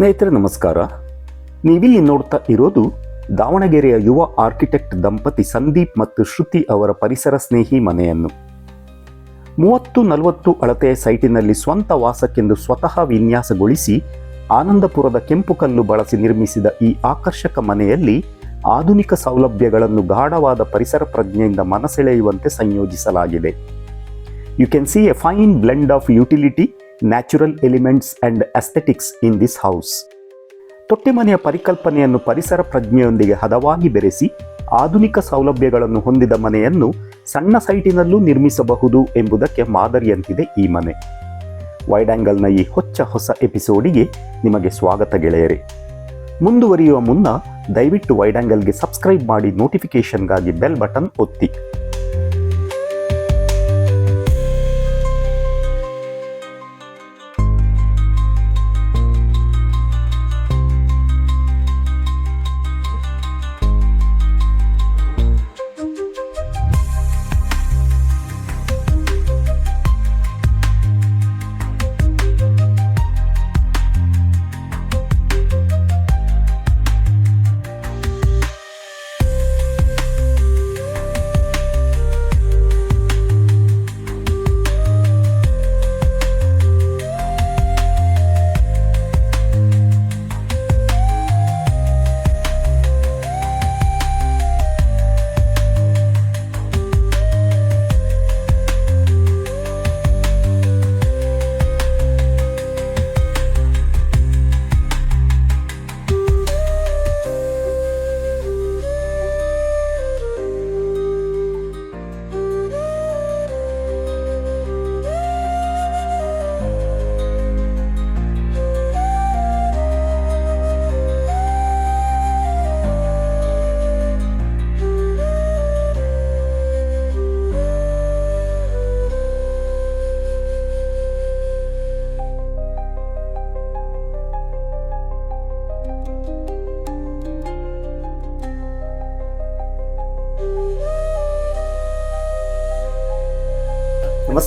ಸ್ನೇಹಿತರೆ, ನಮಸ್ಕಾರ. ನೀವಿಲ್ಲಿ ನೋಡ್ತಾ ಇರೋದು ದಾವಣಗೆರೆಯ ಯುವ ಆರ್ಕಿಟೆಕ್ಟ್ ದಂಪತಿ ಸಂದೀಪ್ ಮತ್ತು ಶ್ರುತಿ ಅವರ ಪರಿಸರ ಸ್ನೇಹಿ ಮನೆಯನ್ನು. ಮೂವತ್ತು ನಲವತ್ತು ಅಳತೆಯ ಸೈಟಿನಲ್ಲಿ ಸ್ವಂತ ವಾಸಕ್ಕೆಂದು ಸ್ವತಃ ವಿನ್ಯಾಸಗೊಳಿಸಿ ಆನಂದಪುರದ ಕೆಂಪು ಕಲ್ಲು ಬಳಸಿ ನಿರ್ಮಿಸಿದ ಈ ಆಕರ್ಷಕ ಮನೆಯಲ್ಲಿ ಆಧುನಿಕ ಸೌಲಭ್ಯಗಳನ್ನು ಗಾಢವಾದ ಪರಿಸರ ಪ್ರಜ್ಞೆಯಿಂದ ಮನಸೆಳೆಯುವಂತೆ ಸಂಯೋಜಿಸಲಾಗಿದೆ. You can see a fine blend of utility natural elements and aesthetics in this house. ತೊಟ್ಟಿಮನೆಯ ಪರಿಕಲ್ಪನೆಯನ್ನು ಪರಿಸರ ಪ್ರಜ್ಞೆಯೊಂದಿಗೆ ಹದವಾಗಿ ಬೆರೆಸಿ ಆಧುನಿಕ ಸೌಲಭ್ಯಗಳನ್ನು ಹೊಂದಿದ ಮನೆಯನ್ನು ಸಣ್ಣ ಸೈಟಿನಲ್ಲೂ ನಿರ್ಮಿಸಬಹುದು ಎಂಬುದಕ್ಕೆ ಮಾದರಿಯಂತಿದೆ ಈ ಮನೆ. ವೈಡ್ ಆಂಗಲ್ನ ಈ ಹೊಚ್ಚ ಹೊಸ ಎಪಿಸೋಡಿಗೆ ನಿಮಗೆ ಸ್ವಾಗತ ಗೆಳೆಯರೆ. ಮುಂದುವರಿಯುವ ಮುನ್ನ ದಯವಿಟ್ಟು ವೈಡ್ ಆ್ಯಂಗಲ್ಗೆ ಸಬ್ಸ್ಕ್ರೈಬ್ ಮಾಡಿ ನೋಟಿಫಿಕೇಷನ್ಗಾಗಿ ಬೆಲ್ ಬಟನ್ ಒತ್ತಿ.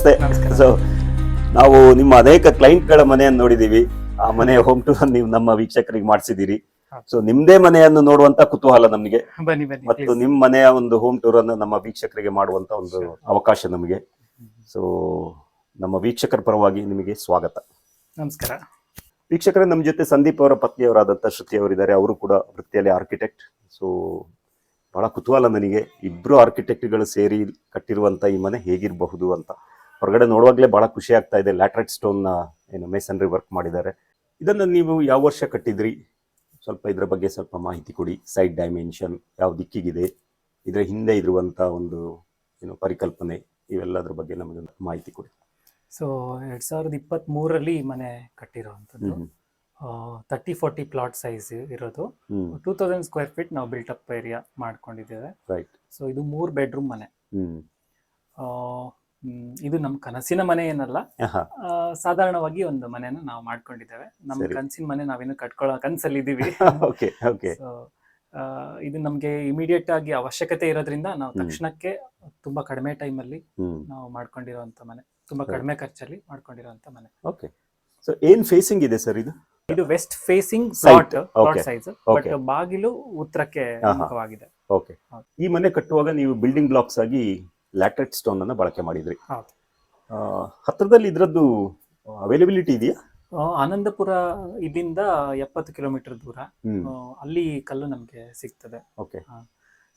ನಮಸ್ತೆ. ಸೊ ನಾವು ನಿಮ್ಮ ಅನೇಕ ಕ್ಲೈಂಟ್ಗಳ ಮನೆಯನ್ನು ನೋಡಿದೀವಿ ಆ ಮನೆಯ ಹೋಮ್ ಟೂರ್ ನೀವು ನಮ್ಮ ವೀಕ್ಷಕರಿಗೆ ಮಾಡಿಸಿದ್ದೀರಿ. ಸೊ ನಿಮ್ದೇ ಮನೆಯನ್ನು ನೋಡುವಂತ ಕುತೂಹಲ ನಮಗೆ. ಬನ್ನಿ ಬನ್ನಿ. ಮತ್ತು. ನಿಮ್ಮ ಮನೆಯ ಒಂದು ಹೋಮ್ ಟೂರ್ ಅನ್ನು ನಮ್ಮ ವೀಕ್ಷಕರಿಗೆ ಮಾಡುವಂತ ಒಂದು ಅವಕಾಶ ನಮಗೆ. ಸೊ ನಮ್ಮ ವೀಕ್ಷಕರ ಪರವಾಗಿ ನಿಮಗೆ ಸ್ವಾಗತ. ನಮಸ್ಕಾರ. ವೀಕ್ಷಕರೇ ನಮ್ಮ ಜೊತೆ ಸಂದೀಪ್ ಅವರ ಪತ್ನಿಯವರಾದಂಥ ಶ್ರುತಿ ಅವರಿದ್ದಾರೆ ಅವರು ಕೂಡ ವೃತ್ತಿಯಲ್ಲಿ ಆರ್ಕಿಟೆಕ್ಟ್ ಸೊ ಬಹಳ ಕುತೂಹಲ ನನಗೆ. ಇಬ್ಬರು ಆರ್ಕಿಟೆಕ್ಟ್ಗಳು ಸೇರಿ ಕಟ್ಟಿರುವಂತ ಈ ಮನೆ ಹೇಗಿರಬಹುದು ಅಂತ. ಹೊರಗಡೆ ನೋಡುವಾಗಲೇ ಬಹಳ ಖುಷಿ ಆಗ್ತಾ ಇದೆ. ಲ್ಯಾಟ್ರೈಟ್ ಸ್ಟೋನ್ ಏನು ಮೇಸನ್ರಿ ವರ್ಕ್ ಮಾಡಿದ್ದಾರೆ. ಇದನ್ನ ನೀವು ಯಾವ ವರ್ಷ ಕಟ್ಟಿದ್ರಿ? ಸ್ವಲ್ಪ ಇದರ ಬಗ್ಗೆ ಸ್ವಲ್ಪ ಮಾಹಿತಿ ಕೊಡಿ. ಸೈಡ್ ಡೈಮೆನ್ಷನ್ ಯಾವ ದಿಕ್ಕಿಗಿದೆ? ಇದರ ಹಿಂದೆ ಇರುವಂಥ ಒಂದು ಏನು ಪರಿಕಲ್ಪನೆ ಇವೆಲ್ಲದ್ರ ಬಗ್ಗೆ ನಮಗೆ ಮಾಹಿತಿ ಕೊಡಿ. ಸೊ ಎರಡು ಸಾವಿರದ ಇಪ್ಪತ್ತ್ ಮೂರರಲ್ಲಿ ಈ ಮನೆ ಕಟ್ಟಿರೋವಂಥದ್ದು. ತರ್ಟಿ ಫೋರ್ಟಿ ಪ್ಲಾಟ್ ಸೈಜ್ ಇರೋದು. ಟೂ ತೌಸಂಡ್ ಸ್ಕ್ವೇರ್ ಫೀಟ್ ನಾವು ಅಪ್ ಏರಿಯಾ ಮಾಡ್ಕೊಂಡಿದ್ದೇವೆ. ರೈಟ್ ಸೊ ಇದು ಮೂರು ಬೆಡ್ರೂಮ್ ಮನೆ. ಇದು ನಮ್ಮ ಕನಸಿನ ಮನೆ ಏನಲ್ಲ ಆ, ಸಾಧಾರಣವಾಗಿ ಒಂದು ಮನೆನ ನಾವು ಮಾಡ್ಕೊಂಡಿದ್ದೇವೆ. ನಮ್ಮ. ಕನಸಿನ ಮನೆ ನಾವೇನು ಕಟ್ಕೊಳ್ಳೋ ಕನ್ಸಲ್ಲಿ ಇದೀವಿ ಇದು ನಮ್ಗೆ ಇಮಿಡಿಯೇಟ್ ಆಗಿ ಅವಶ್ಯಕತೆ ಇರೋದ್ರಿಂದ ನಾವು. ತಕ್ಷಣಕ್ಕೆ ತುಂಬಾ ಕಡಿಮೆ ಟೈಮ್ ಅಲ್ಲಿ ನಾವು ಮಾಡ್ಕೊಂಡಿರುವಂತ ಮನೆ ತುಂಬಾ. ಕಡಿಮೆ ಖರ್ಚಲ್ಲಿ ಮಾಡ್ಕೊಂಡಿರುವಂತ ಮನೆ. ಓಕೆ ಸೊ ಏನ್ ಫೇಸಿಂಗ್ ಇದೆ ಸರ್ ಇದು? ಇದು west facing site plot plot size but ಬಾಗಿಲು ಉತ್ತರಕ್ಕೆ ಮುಖವಾಗಿದೆ. ಓಕೆ ಈ ಮನೆ ಕಟ್ಟುವಾಗ ನೀವು ಬಿಲ್ಡಿಂಗ್ ಬ್ಲಾಕ್ಸ್ ಆಗಿ ಲ್ಯಾಟ್ರೈಟ್ ಸ್ಟೋನ್ ಅನ್ನ ಬಳಕೆ ಮಾಡಿದ್ರಿ. ಹತ್ರದಲ್ಲಿ ಇದ್ರದ್ದು ಅವೈಲಬಿಲಿಟಿ ಇದೆಯಾ? ಆನಂದಪುರ ಇಲ್ಲಿಂದ ಎಪ್ಪತ್ತು ಕಿಲೋಮೀಟರ್ ದೂರ. ಅಲ್ಲಿ ಕಲ್ಲು ನಮಗೆ ಸಿಗ್ತದೆ. ಓಕೆ